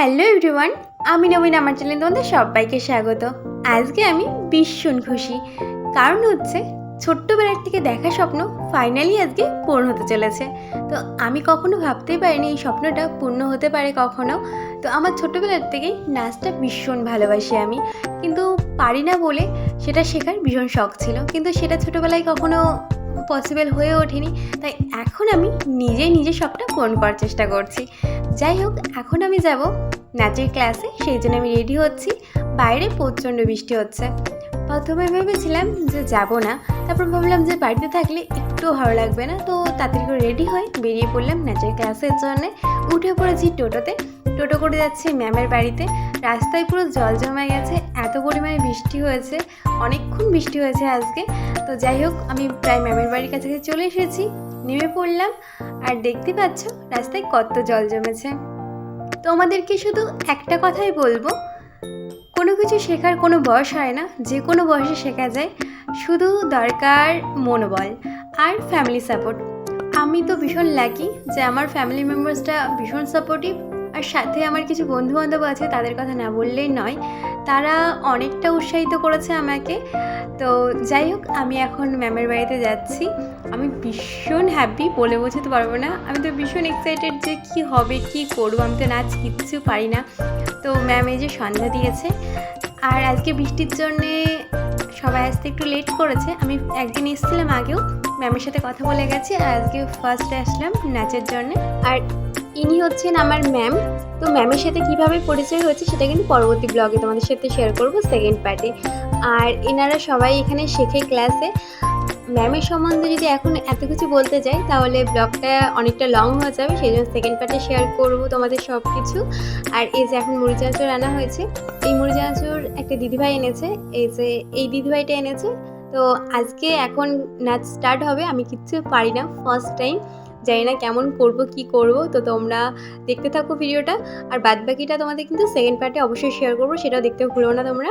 Hello everyone, আমি নবীন আমার চ্যানেলে তোমাদের সবাইকে স্বাগত। আজকে আমি ভীষণ খুশি। কারণ হচ্ছে, ছোট্টবেলার থেকে দেখা স্বপ্ন ফাইনালি আজকে পূর্ণ হতে চলেছে। তো আমি কখনো ভাবতেই পারিনি এই স্বপ্নটা পূর্ণ হতে পারে কখনো। তো আমার ছোট্টবেলার থেকেই নাচটা ভীষণ ভালোবাসি আমি। কিন্তু পারি না বলে সেটা শেখার ভীষণ শখ ছিল। কিন্তু সেটা ছোটোবেলায় কখনো পসিবল হয়ে ওঠেনি, তাই এখন আমি নিজে নিজে সবটা পূরণ করার চেষ্টা করছি। যাই হোক, এখন আমি যাব নাচের ক্লাসে সেই জন্য আমি রেডি হচ্ছি। বাইরে প্রচণ্ড বৃষ্টি হচ্ছে। প্রথমে ভেবেছিলাম যে যাব না। তারপর ভাবলাম যে বাড়িতে থাকলে একটু ভালো লাগবে না। তো তাড়াতাড়ি করে রেডি হয়ে বেরিয়ে পড়লাম নাচের ক্লাসের জন্য। উঠে পড়েছি টোটোতে। টোটো করে যাচ্ছি ম্যামের বাড়িতে। রাস্তায় পুরো জল জমে গেছে, এত পরিমাণে বৃষ্টি হয়েছে, অনেকক্ষণ বৃষ্টি হয়েছে আজকে। তো যাই হোক, আমি প্রায় ম্যামের বাড়ির কাছে চলে এসেছি। নেমে পড়লাম আর দেখতে পাচ্ছ রাস্তায় কত জল জমেছে। তোমাদেরকে শুধু একটা কথাই বলব কিছু শেখার কোনো বয়স হয় না, যে কোনো বয়সে শেখা যায়। শুধু দরকার মনোবল আর ফ্যামিলি সাপোর্ট আমি তো ভীষণ লাকি যে আমার ফ্যামিলি মেম্বার্সটা ভীষণ সাপোর্টিভ আর সাথে আমার কিছু বন্ধু বান্ধব আছে, তাদের কথা না বললেই নয়। তারা অনেকটা উৎসাহিত করেছে আমাকে। তো যাই হোক, আমি এখন ম্যামের বাড়িতে যাচ্ছি। আমি ভীষণ হ্যাপি বলে বোঝাতে পারব না। আমি তো ভীষণ এক্সাইটেড যে কি হবে, কি করব? আমি তো নাচ কিচ্ছু পারি না। তো ম্যাম এই যে সন্ধ্যা দিয়েছে। আর আজকে বৃষ্টির জন্যে সবাই আসতে একটু লেট করেছে। আমি একদিন এসেছিলাম আগেও। ম্যামের সাথে কথা বলে গেছি। আর আজকে ফার্স্টে আসলাম নাচের জন্য। আর ইনি হচ্ছেন আমার ম্যাম। তো ম্যামের সাথে কীভাবে পরিচয় হয়েছে সেটা কিন্তু পরবর্তী ব্লগে তোমাদের সাথে শেয়ার করব সেকেন্ড পার্টে আর এনারা সবাই এখানে শেখে ক্লাসে ম্যামের সম্বন্ধে যদি এখন এত কিছু বলতে যাই, তাহলে ব্লগটা অনেকটা লং হয়ে যাবে সেই জন্য সেকেন্ড পার্টে শেয়ার করব তোমাদের সব কিছু আর এই যে এখন মুড়ি আনা হয়েছে, এই মুড়ি একটা দিদিভাই এনেছে, এই যে এই দিদিভাইটা এনেছে। তো আজকে এখন নাচ স্টার্ট হবে, আমি কিচ্ছু পারি না ফার্স্ট টাইম জানি না কেমন করব, কি করব। তো তোমরা দেখতে থাকো ভিডিওটা আর বাদ বাকিটা তোমাদের কিন্তু সেকেন্ড পার্টে অবশ্যই শেয়ার করব, সেটাও দেখতে ভুলো না তোমরা।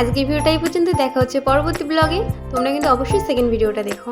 আজকের ভিডিওটা এই পর্যন্ত দেখা হচ্ছে পরবর্তী ব্লগে তোমরা কিন্তু অবশ্যই সেকেন্ড ভিডিওটা দেখো।